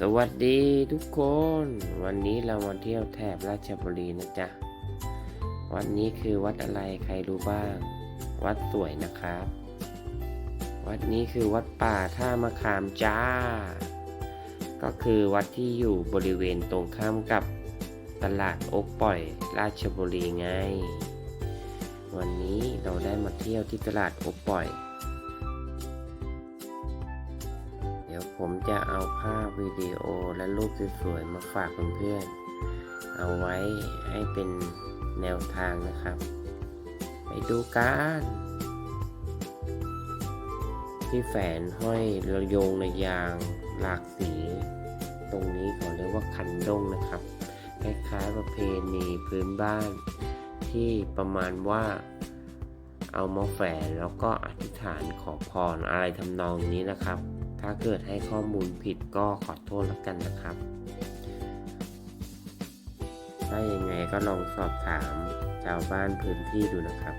สวัสดีทุกคน วันนี้เรามาเที่ยวแถบราชบุรีนะจ๊ะ วัดนี้คือวัดอะไรใครรู้บ้าง วัดสวยนะครับ วัดนี้คือวัดป่าท่ามะขามจ้า ก็คือวัดที่อยู่บริเวณตรงข้ามกับตลาดโอ๊กปล่อยราชบุรีไง วันนี้เราได้มาเที่ยวที่ตลาดโอ๊กปล่อย ผมจะเอาภาพวิดีโอและรูปสวยๆมาฝากเพื่อนๆเอาไว้ให้เป็นแนวทางนะครับ ไปดูกันที่แฝนห้อยระโยงระยางหลากสี ตรงนี้เขาเรียกว่าคันด้งนะครับคล้ายๆประเพณีพื้นบ้าน ที่ประมาณว่าเอามาแฝนแล้วก็อธิษฐานขอพรอะไรทำนองนี้นะครับ ถ้าเกิดให้ข้อมูลผิดก็ขอโทษแล้วกันนะครับ ถ้ายังไงก็ลองสอบถามชาวบ้านพื้นที่ดูนะครับ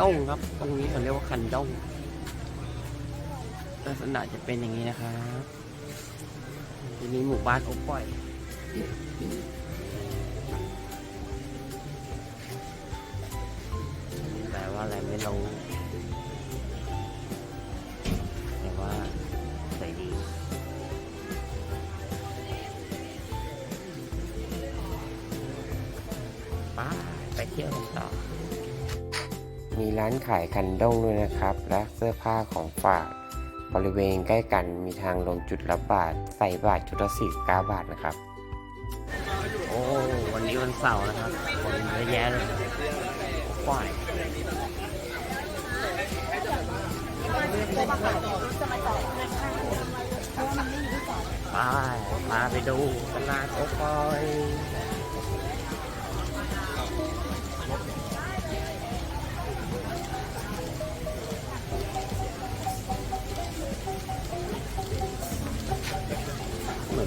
ด้งครับ ตรงนี้เขาเรียกว่าคันด้งลักษณะจะเป็นอย่างนี้นะครับทีนี้หมู่บ้านโอ๊กปล่อยแปลว่าอะไรไม่รู้านขายคันด้งด้วยนะครับ และเสื้อผ้าของฝาก บริเวณใกล้กันมีทางลงจุดรับบาท ใส่บาทจุดละสี่เก้าบาทนะครับ โอ้วันนี้วันเสาร์นะครับคนเยอะแยะเลยปล่อยไปพาไปดูตลาดโอ๊กปอย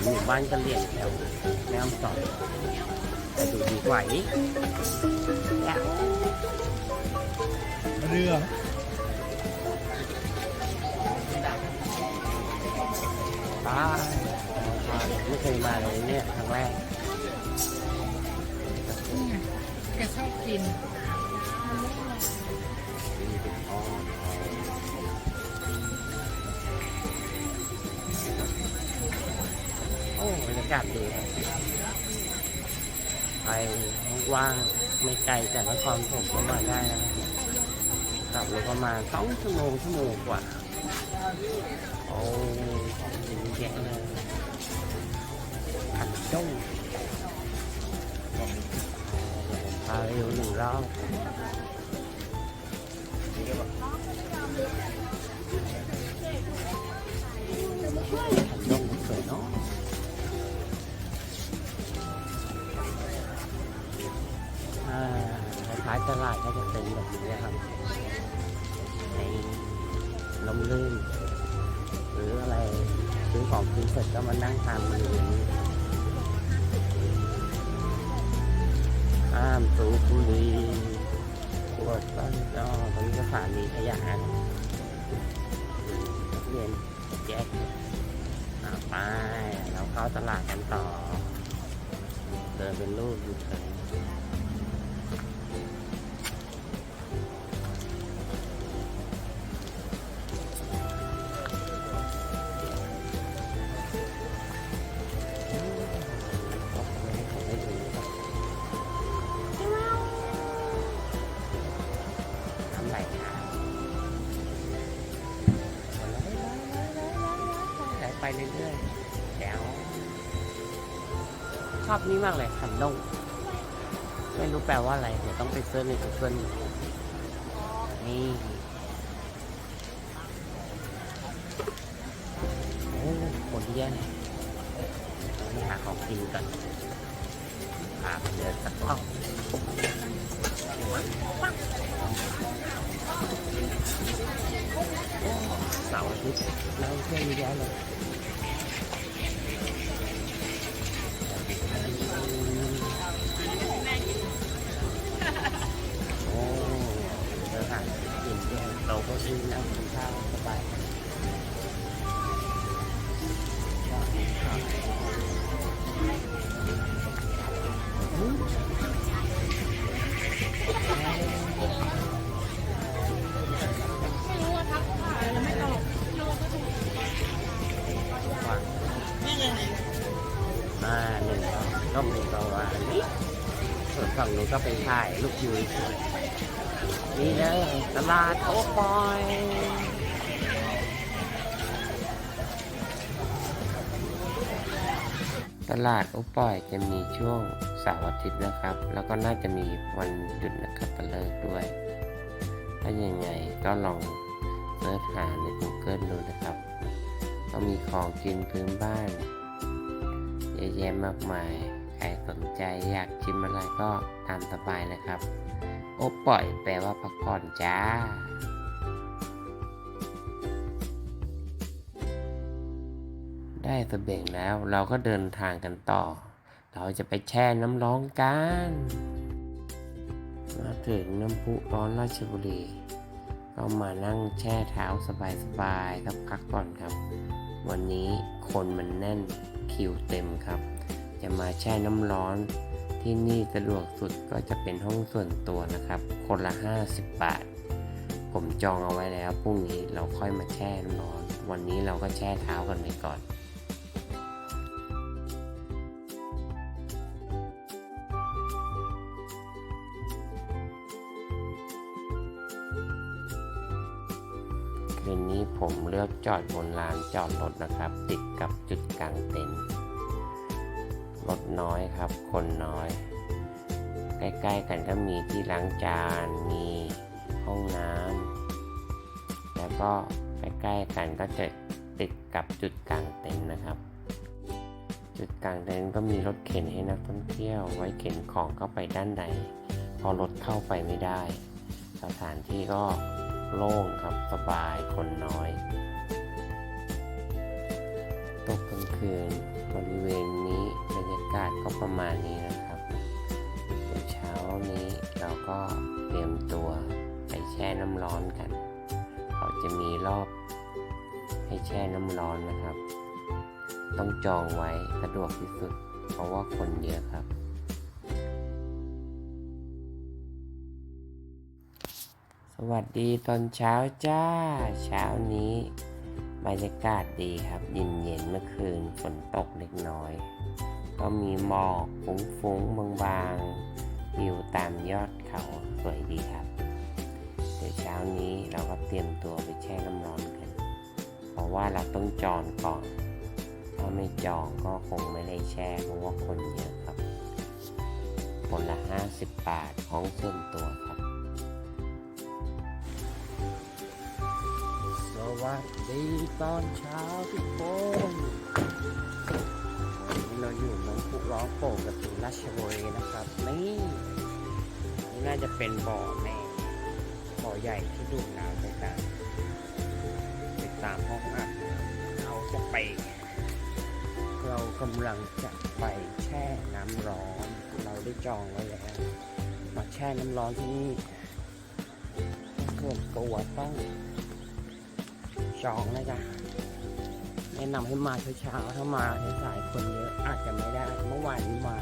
หมือนหมู่บ้านกะเหรี่ยงแถวแม่ฮ่องสอนแต่ดูดีกว่าอีกแจ๋วเรือไปไม่เคยมาเลยเนี่ยครั้งแรกแกชอบกิน ว่างไม่ไกลจากนครผมก็มาได้นะครับกลับรถประมาณสองชั่วโมงชั่วโมงกว่าโอ้ของดีแยะเลยขันจ้งพาเร็วหนึ่งรอบ เป็นแบบนี้นะครับในลมลื่น หรืออะไรซื้อของกินเสร็จก็มานั่งทานบริเวณนี้ห้ามสูบบุหรี่ขวดต้นจอตรงนี้ก็สานีขยะนักเรียนแยกอ่าไปเราเข้าตลาดกันต่อ เดินเป็นรูปอยู่เฉย ไปเรื่อยๆแจ๋วชอบนี่มากเลยขันดงไม่รู้แปลว่าอะไรเดี๋ยวต้องไปเซิร์ชใน Google นี่โอ้คนเยอะเลยไปหาของกินกันพาไปเดินสักรอบเธิตนั่งเที่ยวเยอะแยะเลย ก็เป็นข่ายลูกยูนนี่เลยตลาดโอปอยตลาดโอ้ปอยจะมีช่วงเสาร์อาทิตย์นะครับ แล้วก็น่าจะมีวันหยุดนะครับตะเลิกด้วย ถ้าอยังไงก็ลองเสิร์ชหาใน Google ดูนะครับ ก็มีของกินพื้นบ้านเยอะแยะมากมาย ใครสนใจอยากชิมอะไรก็ตามสบายนะครับ โอ้ปล่อยแปลว่าพักผ่อนจ้าได้สเสบียงแล้วเราก็เดินทางกันต่อ เราจะไปแช่น้ำร้อนกัน มาถึงน้ำพุร้อนราชบุรี ก็มานั่งแช่เท้าสบายๆสักพักก่อนครับ วันนี้คนมันแน่นคิวเต็มครับ จะมาแช่น้ำร้อนที่นี่สะดวกสุดก็จะเป็นห้องส่วนตัวนะครับ คนละ 50 บาท ผมจองเอาไว้แล้วพรุ่งนี้เราค่อยมาแช่น้ำร้อน วันนี้เราก็แช่เท้ากันไปก่อนคืนนี้ผมเลือกจอดบนลานจอดรถนะครับ ติดกับจุดกลางเต็นท์ รถน้อยครับ คนน้อย ใกล้ ๆ กันก็มีที่ล้างจาน มีห้องน้ำแล้วก็ใกล้ ๆ กันก็จะติดกับจุดกลางเต็นท์นะครับ จุดกลางเต็นท์ก็มีรถเข็นให้นักท่องเที่ยว ไว้เข็นของเข้าไปด้านในพอรถเข้าไปไม่ได้ สถานที่ก็โล่งครับสบายคนน้อย ตกกลางคืนบริเวณนี้ากาศก็ประมาณนี้นะครับเดี๋ยวเช้านี้เราก็เตรียมตัวไปแช่น้ำร้อนกัน เขาจะมีรอบให้แช่น้ำร้อนนะครับ ต้องจองไว้สะดวกที่สุด เพราะว่าคนเยอะครับ สวัสดีตอนเช้าจ้า เช้านี้บรรยากาศดีครับเย็นเย็นๆเมื่อคืนฝนตกเล็กน้อย ก็มีหมอกฟุ้งๆบางๆวิวตามยอดเขาสวยดีครับเดี๋ยวเช้านี้เราก็เตรียมตัวไปแช่น้ำร้อนกัน เพราะว่าเราต้องจองก่อน ถ้าไม่จองก็คงไม่ได้แช่เพราะว่าคนเยอะครับคนละ 50 บาทของส่วนตัวครับ สวัสดีตอนเช้าทุกคน เราอยู่น้องผู้ร้องโป่งกับถึงราชบุรีนะครับ นี่นี่น่าจะเป็นบ่อแม่บ่อใหญ่ที่ดูดน้ำไปตามไปตามห้องอัดเราจะไป เรากำลังจะไปแช่น้ำร้อน เราได้จองไว้แล้วมาแช่น้ำร้อนที่นี่ส่วนตัวต้องจองนะจ๊ะ แนะนำให้มาเช้าๆถ้ามาสายคนเยอะอาจจะไม่ได้ เมื่อวานนี้มา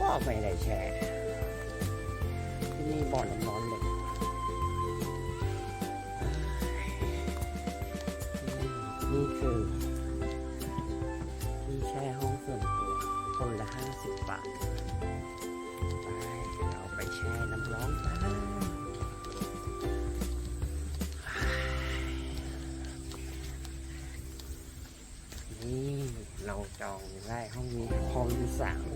ก็ไม่ได้แชร์ที่นี่บ่อน้ำร้อนเลยนี่คือที่แช่ห้องส่วนตัว คนละห้าสิบบาท ไปเราไปแช่น้ำร้อนกัน จองได้ห้องนี้ห้องที่สาม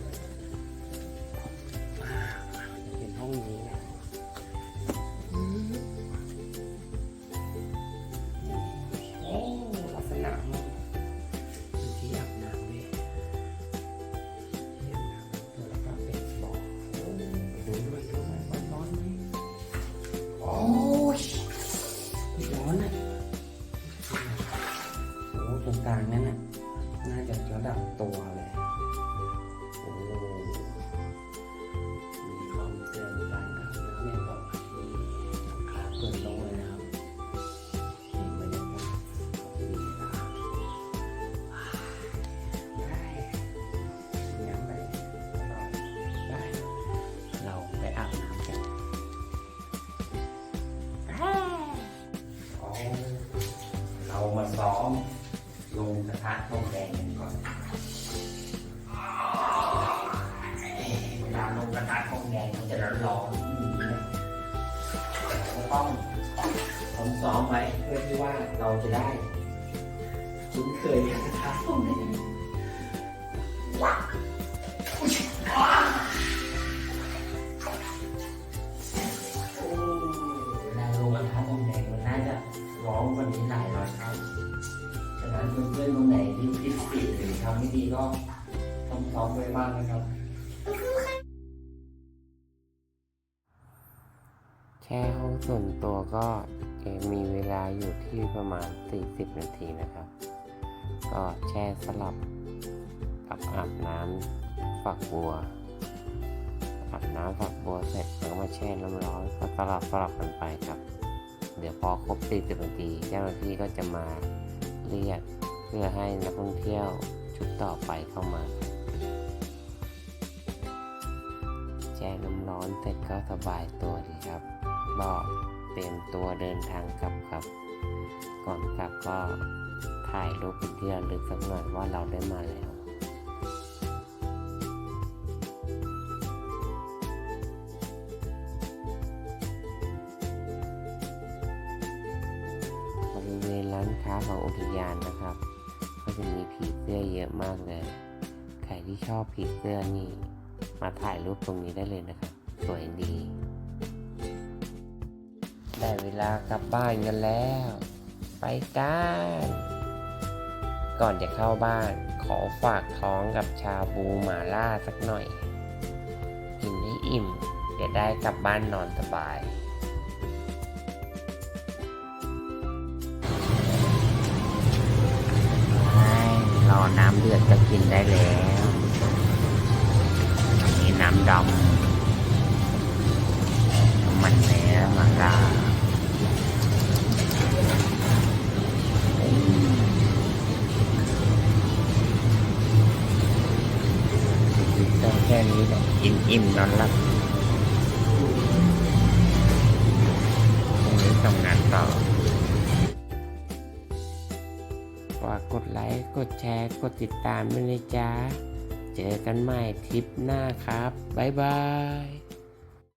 ต้องซ้อมไว้เพื่อที่ว่าเราจะได้คุ้นเคยกับกระทะทองแดงโอ้เวลาลงกระทะทองแดงมันน่าจะร้อนกว่านี้หลายร้อยเท่าฉะนั้นเพื่อนๆคนไหนที่คิดผิดหรือทำไม่ดีก็ต้องซ้อมไว้บ้างนะครับ แช่ห้องส่วนตัวก็มีเวลาอยู่ที่ประมาณ 40 นาทีนะครับ ก็แช่สลับกับอาบน้ำฝักบัว อาบน้ำฝักบัวเสร็จแล้วก็มาแช่น้ำร้อนก็สลับสลับกันไปครับ เดี๋ยวพอครบ 40 นาทีเจ้าหน้าที่ก็จะมาเรียกเพื่อให้นักท่องเที่ยวชุดต่อไปเข้ามาแช่น้ำร้อนเสร็จก็สบายตัวดีครับ ก็เตรียมตัวเดินทางกลับครับ ก่อนกลับก็ถ่ายรูปเป็นที่ระลึกสักหน่อยว่าเราได้มาแล้วบริเวณร้านค้าของอุทยานนะครับ ก็จะมีผีเสื้อเยอะมากเลยใครที่ชอบผีเสื้อนี่มาถ่ายรูปตรงนี้ได้เลยนะครับ สวยดี ได้เวลากลับบ้านกันแล้ว ไปกันก่อนจะเข้าบ้าน ขอฝากท้องกับชาบูหมาล่าสักหน่อย กินให้อิ่มจะได้กลับบ้านนอนสบาย รอน้ำเดือดก็กินได้แล้วนี่น้ำดำมันเนื้อมาลา นี้แหละกินอิ่มนอนหลับพรุ่งนี้ทำงานต่อฝากกดไลค์ กดแชร์ กดติดตามด้วยนะจ๊ะ เจอกันใหม่ทริปหน้าครับ บ๊ายบาย